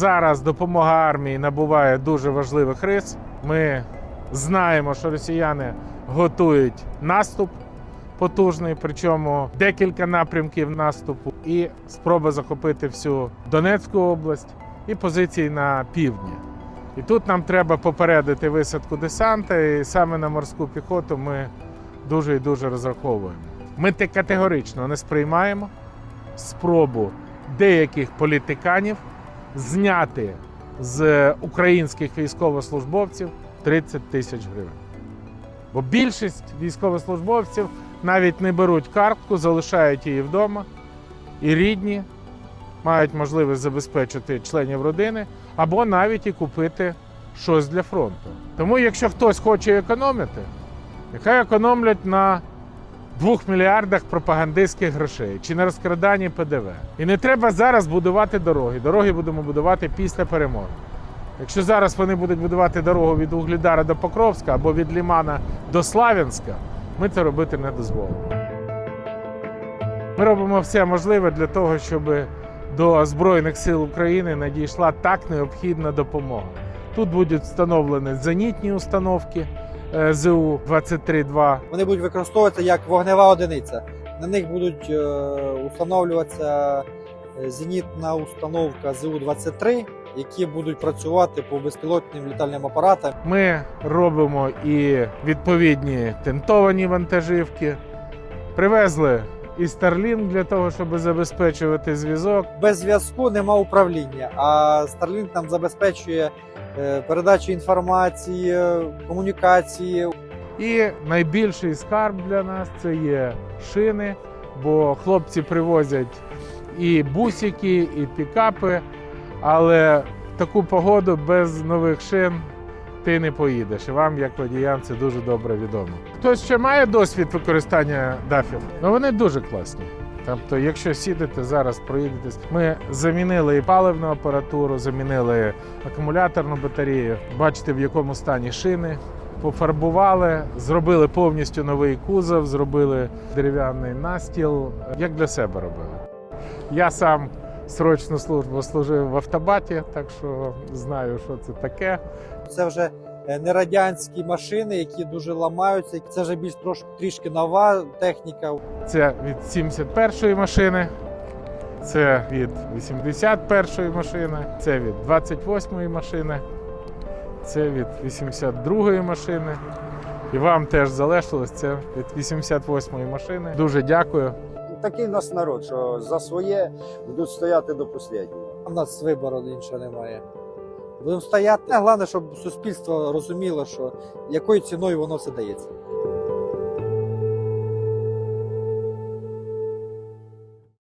зараз допомога армії набуває дуже важливих рис. Ми знаємо, що росіяни готують наступ потужний, причому декілька напрямків наступу, і спроба захопити всю Донецьку область і позиції на півдні. І тут нам треба попередити висадку десанта, і саме на морську піхоту ми дуже і дуже розраховуємо. Ми те категорично не сприймаємо спробу деяких політиканів зняти з українських військовослужбовців 30 тисяч гривень. Бо більшість військовослужбовців навіть не беруть картку, залишають її вдома, і рідні мають можливість забезпечити членів родини або навіть і купити щось для фронту. Тому, якщо хтось хоче економити, нехай економлять на 2 мільярдах пропагандистських грошей чи на розкраданні ПДВ. І не треба зараз будувати дороги. Дороги будемо будувати після перемоги. Якщо зараз вони будуть будувати дорогу від Углідара до Покровська або від Лімана до Славянська, ми це робити не дозволимо. Ми робимо все можливе для того, щоб до Збройних сил України надійшла так необхідна допомога. Тут будуть встановлені зенітні установки е, ЗУ-23-2, Вони будуть використовуватися як вогнева одиниця. На них будуть е, установлюватися е, зенітна установка ЗУ-23, які будуть працювати по безпілотним літальним апаратам. Ми робимо і відповідні тентовані вантажівки. Привезли і Starlink для того, щоб забезпечувати зв'язок. Без зв'язку нема управління, а Starlink нам забезпечує е, передачу інформації, е, комунікації. І найбільший скарб для нас це є шини, бо хлопці привозять і бусики, і пікапи, але в таку погоду без нових шин ти не поїдеш. І вам, як водіям, це дуже добре відомо. Хтось ще має досвід використання дафів? Ну вони дуже класні. Тобто, якщо сідете зараз, проїдетесь, ми замінили і паливну апаратуру, замінили акумуляторну батарею. Бачите, в якому стані шини. Пофарбували, зробили повністю новий кузов, зробили дерев'яний настіл, як для себе робили. Я сам срочну службу служив в автобаті, так що знаю, що це таке. Це вже е, не радянські машини, які дуже ламаються. Це вже більш трош, трішки нова техніка. Це від 71-ї машини, це від 81-ї машини, це від 28-ї машини, це від 82-ї машини. І вам теж залишилось це від 88-ї машини. Дуже дякую. Такий у нас народ, що за своє будуть стояти до останнього. У нас вибору іншого немає. Будемо стояти. Головне, щоб суспільство розуміло, що якою ціною воно все дається.